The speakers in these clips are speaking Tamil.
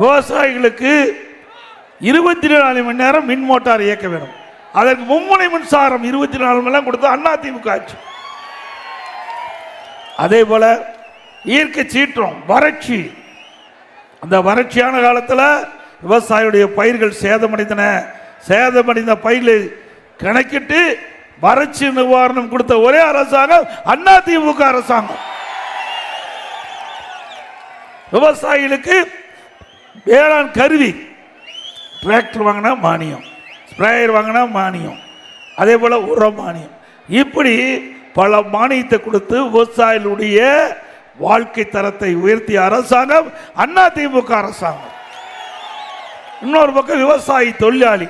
விவசாயிகளுக்கு இருபத்தி நாலு மணி நேரம் மின் மோட்டார் இயக்க வேணும் அதற்கு மும்முனை மின்சாரம் இருபத்தி நாலு மணி நேரம் கொடுத்து அண்ணா திமுக ஆட்சி. அதே போல இயற்கை சீற்றம் வறட்சி. அந்த வறட்சியான காலத்தில் விவசாயியுடைய பயிர்கள் சேதமடைந்தன. சேதமடைந்த பயிரை கணக்கிட்டு வறட்சி நிவாரணம் கொடுத்த ஒரே அரசாங்கம் அண்ணா திமுக அரசாங்கம். விவசாயிகளுக்கு வேளாண் கருவி. டிராக்டர் வாங்கினா மானியம். ஸ்ப்ரேயர் வாங்கினா மானியம். அதே போல் உரம் மானியம். இப்படி பல மானியத்தை கொடுத்து விவசாயிகளுடைய வாழ்க்கை தரத்தை உயர்த்திய அரசாங்கம் அண்ணா திமுக அரசாங்கம். இன்னொரு பக்கம் விவசாயி தொழிலாளி.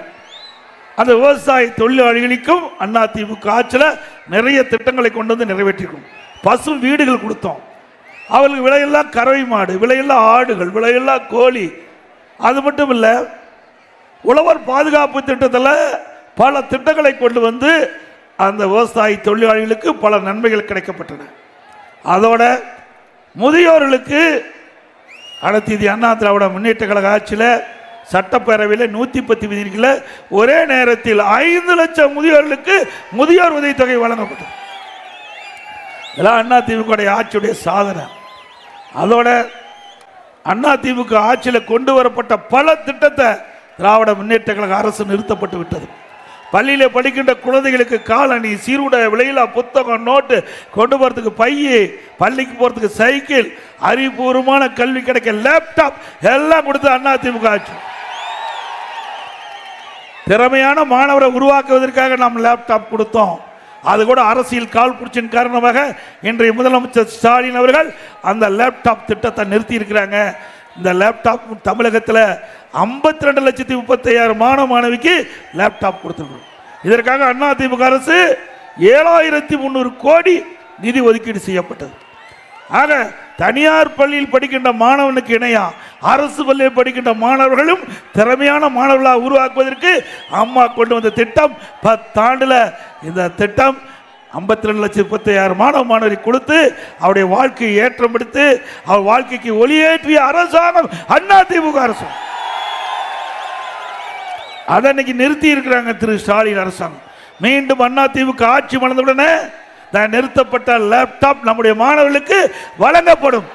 அந்த விவசாய தொழிலாளிகளுக்கும் அண்ணா திமுக ஆட்சியில் நிறைய திட்டங்களை கொண்டு வந்து நிறைவேற்றிருக்கோம். பசு வீடுகள் கொடுத்தோம். அவளுக்கு விலையெல்லாம் கறவை மாடு விலையெல்லாம் ஆடுகள் விலையெல்லாம் கோழி. அது மட்டும் இல்லை உழவர் பாதுகாப்பு திட்டத்தில் பல திட்டங்களை கொண்டு வந்து அந்த விவசாயி தொழிலாளிகளுக்கு பல நன்மைகள் கிடைக்கப்பட்டன. அதோட முதியோர்களுக்கு அனைத்து அண்ணா திராவிட முன்னேற்ற கழக ஆட்சியில் சட்டப்பேரவையில் நூற்றி பத்து விதிகளில் ஒரே நேரத்தில் ஐந்து லட்சம் முதியோர்களுக்கு முதியோர் உதவித்தொகை வழங்கப்பட்டது. இதெல்லாம் அண்ணா திமுக ஆட்சியுடைய சாதனை. அதோட அண்ணா திமுக ஆட்சியில் கொண்டு வரப்பட்ட பல திட்டத்தை திராவிட முன்னேற்ற கழக அரசு நிறுத்தப்பட்டு விட்டது. பள்ளியில் படிக்கின்ற குழந்தைகளுக்கு காலணி சீருடை விலையிலா புத்தகம் நோட்டு கொண்டு போகிறதுக்கு பைய பள்ளிக்கு போகிறதுக்கு சைக்கிள் அறிவுபூர்வமான கல்வி கிடைக்க லேப்டாப் எல்லாம் கொடுத்து அண்ணா திமுக ஆட்சி. திறமையான மாணவரை உருவாக்குவதற்காக நாம் லேப்டாப் கொடுத்தோம். அது கூட அரசியல் கால் புடிச்சின் காரணமாக இன்றைய முதலமைச்சர் ஸ்டாலின் அவர்கள் அந்த லேப்டாப் திட்டத்தை நிறுத்தி இருக்கிறாங்க இந்த லேப்டாப் தமிழகத்தில் ஐம்பத்தி ரெண்டு லட்சத்தி முப்பத்தையாயிரம் மாணவ மாணவிக்கு லேப்டாப் கொடுத்துருக்கோம் இதற்காக அண்ணா அரசு ஏழாயிரத்தி முந்நூறு கோடி நிதி ஒதுக்கீடு செய்யப்பட்டது. ஆக தனியார் பள்ளியில் படிக்கின்ற மாணவனுக்கு இணையா அரசு பள்ளியில் படிக்கின்ற மாணவர்களும் திறமையான மாணவர்களாக உருவாக்குவதற்கு அம்மா கொண்டு வந்த திட்டம் பத்தாண்டுல இந்த திட்டம் ஐம்பத்தி ரெண்டு லட்சம் முப்பத்தையாயிரம் மாணவ மாணவரை கொடுத்து அவருடைய வாழ்க்கையை ஏற்றம் எடுத்து அவர் வாழ்க்கைக்கு ஒளியேற்றிய அரசாங்கம் அண்ணா திமுக அரசு. அதை இன்னைக்கு நிறுத்தி இருக்கிறாங்க திரு ஸ்டாலின் அரசாங்கம். மீண்டும் அண்ணா திமுக ஆட்சி மணந்தவுடனே நிறுத்தப்பட்ட லேப்டாப் நம்முடைய மாணவர்களுக்கு வழங்கப்படும்.